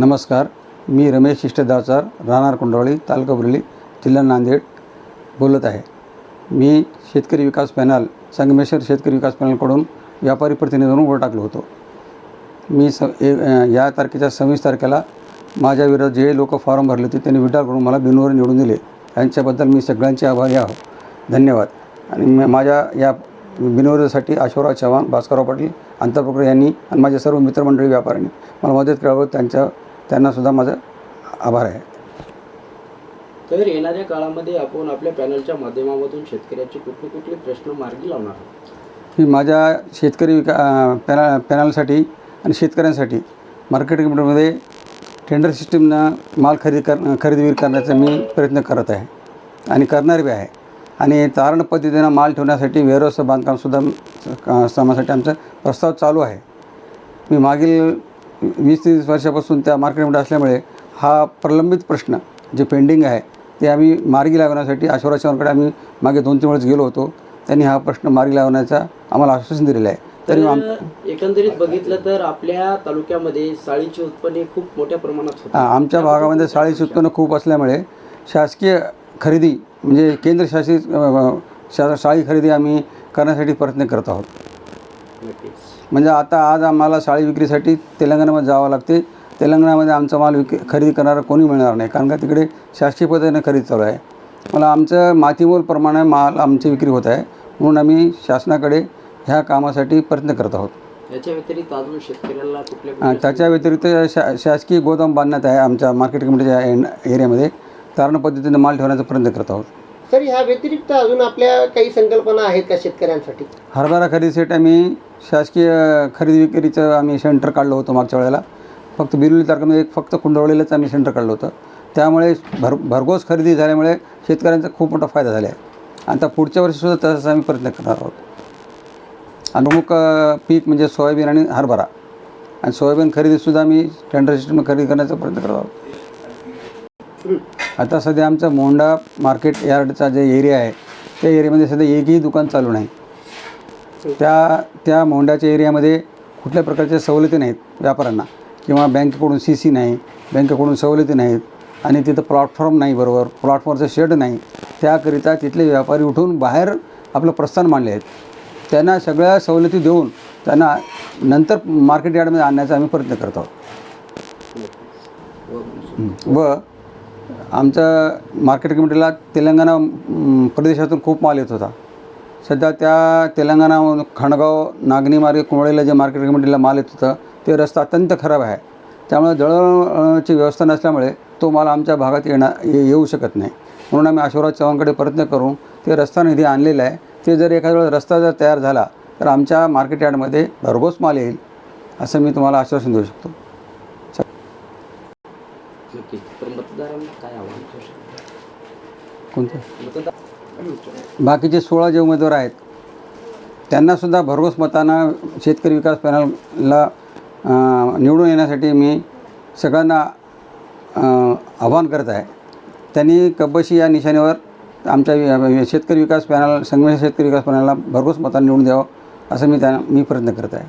नमस्कार मी रमेश इष्टदाचार राहणार कुंडवळी तालुका बुरली जिल्हा नांदेड बोलत आहे. मी शेतकरी विकास पॅनल संगमेश्वर शेतकरी विकास पॅनलकडून व्यापारी प्रतिनिधी म्हणून वर टाकलो होतो. मी स ए या तारखेच्या सव्वीस तारखेला माझ्या विरोधात जे लोक फॉर्म भरले होते त्यांनी विड्रॉ करून मला बिनवर निवडून दिले. यांच्याबद्दल मी सगळ्यांचे आभारी आहो. धन्यवाद. आणि म- माझ्या या बिनविरोधासाठी अशोकराव चव्हाण भास्करराव पाटील अंतरप्रकर यांनी आणि माझ्या सर्व मित्रमंडळी व्यापाऱ्यांनी मला मदत करावं त्यांच्या त्यांनासुद्धा माझं आभार आहे. तर येणाऱ्या काळामध्ये आपण आपल्या पॅनलच्या माध्यमामधून शेतकऱ्याचे कुठले कुठले प्रश्न मार्गी लावणार आहोत? मी माझ्या शेतकरी विका पॅनल पॅनलसाठी आणि शेतकऱ्यांसाठी मार्केट कमिटीमध्ये टेंडर सिस्टीमनं माल खरेदी कर खरेदी विक्री करण्याचा मी प्रयत्न करत आहे आणि करणार बी आहे. आणि तारण पद्धतीनं माल ठेवण्यासाठी वेअरहाऊसचं बांधकामसुद्धा कामासाठी आमचा प्रस्ताव चालू आहे. मी मागील वीस तीस वर्षापासून त्या मार्केटमध्ये असल्यामुळे हा प्रलंबित प्रश्न जे पेंडिंग आहे ते आम्ही मार्गी लावण्यासाठी आशोरा चव्हाणकडे आम्ही मागे दोन तीन वेळेस गेलो होतो. त्यांनी हा प्रश्न मार्गी लावण्याचा आम्हाला आश्वासन दिलेलं आहे. तरी एकंदरीत बघितलं तर आपल्या तालुक्यामध्ये साळीचे उत्पन्न हे खूप मोठ्या प्रमाणात होतं. हा, आमच्या भागामध्ये साळीचे उत्पन्न खूप असल्यामुळे शासकीय खरेदी म्हणजे केंद्रशासित अ, शा साळी खरेदी आम्ही करण्यासाठी प्रयत्न करत आहोत. म्हणजे आता आज आम्हाला साळी विक्रीसाठी तेलंगणामध्ये जावं लागते. तेलंगणामध्ये आमचा माल विक खरेदी करणारा कोणी मिळणार नाही. कारण का तिकडे शासकीय पद्धतीने खरेदी चालू आहे. मला आमचं मातीमोल प्रमाणे माल आमची विक्री होत आहे. म्हणून आम्ही शासनाकडे ह्या कामासाठी प्रयत्न करत आहोत. याच्या व्यतिरिक्त अजून शेतकऱ्याला त्याच्या व्यतिरिक्त शा शासकीय गोदाम बांधण्यात आहे आमच्या मार्केट कमिटीच्या एन- एरियामध्ये. तारण पद्धतीने माल ठेवण्याचा प्रयत्न करत आहोत. सर ह्या व्यतिरिक्त अजून आपल्या काही संकल्पना आहेत का शेतकऱ्यांसाठी? हरभरा खरेदीसाठी आम्ही शासकीय खरेदी विक्रीचं आम्ही सेंटर काढलं होतं मागच्या वेळेला. फक्त बिरुली तारखेमध्ये एक फक्त कुंडवळीलाच आम्ही सेंटर काढलं होतं. त्यामुळे भर भरघोस खरेदी झाल्यामुळे शेतकऱ्यांचा खूप मोठा फायदा झाला आहे आता पुढच्या वर्षीसुद्धा तसंच आम्ही प्रयत्न करणार आहोत. आणि प्रमुख पीक म्हणजे सोयाबीन आणि हरभरा. आणि सोयाबीन खरेदीसुद्धा आम्ही टेंडर सिस्टम खरेदी करण्याचा प्रयत्न करत आहोत. आता सध्या आमचा मोंडा मार्केट यार्डचा जे एरिया आहे त्या एरियामध्ये सध्या एकही दुकान चालू नाही. त्या त्या मोंड्याच्या एरियामध्ये कुठल्या प्रकारच्या सवलती नाहीत व्यापाऱ्यांना. किंवा बँकेकडून सी सी नाही बँकेकडून सवलती नाहीत आणि तिथं प्लॅटफॉर्म नाही बरोबर प्लॅटफॉर्मचं शेड नाही. त्याकरिता तिथले व्यापारी उठून बाहेर आपलं प्रस्थान मांडले आहेत. त्यांना सगळ्या सवलती देऊन त्यांना नंतर मार्केट यार्डमध्ये आणण्याचा आम्ही प्रयत्न करत आहोत. व आमच्या मार्केट कमिटीला तेलंगणा प्रदेशातून खूप माल येत होता. सध्या त्या तेलंगणा खणगाव नागनी मार्गे कुंबळीला जे मार्केट कमिटीला माल येत होतं ते रस्ता अत्यंत खराब आहे. त्यामुळे दळणवळणाची व्यवस्था नसल्यामुळे तो माल आमच्या भागात येणार ये- येऊ शकत नाही. म्हणून आम्ही आशुराज चव्हाणकडे प्रयत्न करून ते रस्ता निधी आणलेला आहे. ते जर एखाद्या वेळेस रस्ता जर तयार झाला तर आमच्या मार्केट यार्डमध्ये भरघोस माल येईल असं मी तुम्हाला आश्वासन देऊ शकतो. नक्कीच तर मतदारांना काय आव्हान ठेवू शकतो? कोणतं? मतदार बाकीचे सोळा जे उमेदवार आहेत त्यांनासुद्धा भरघोस मतानं शेतकरी विकास पॅनलला निवडून येण्यासाठी मी सगळ्यांना आवाहन करत आहे. त्यांनी कब्बशी या निशाणीवर आमच्या शेतकरी विकास पॅनल संगमेश्वर शेतकरी विकास पॅनलला भरघोस मतानं निवडून द्यावं असं मी त्यांना मी प्रयत्न करत आहे.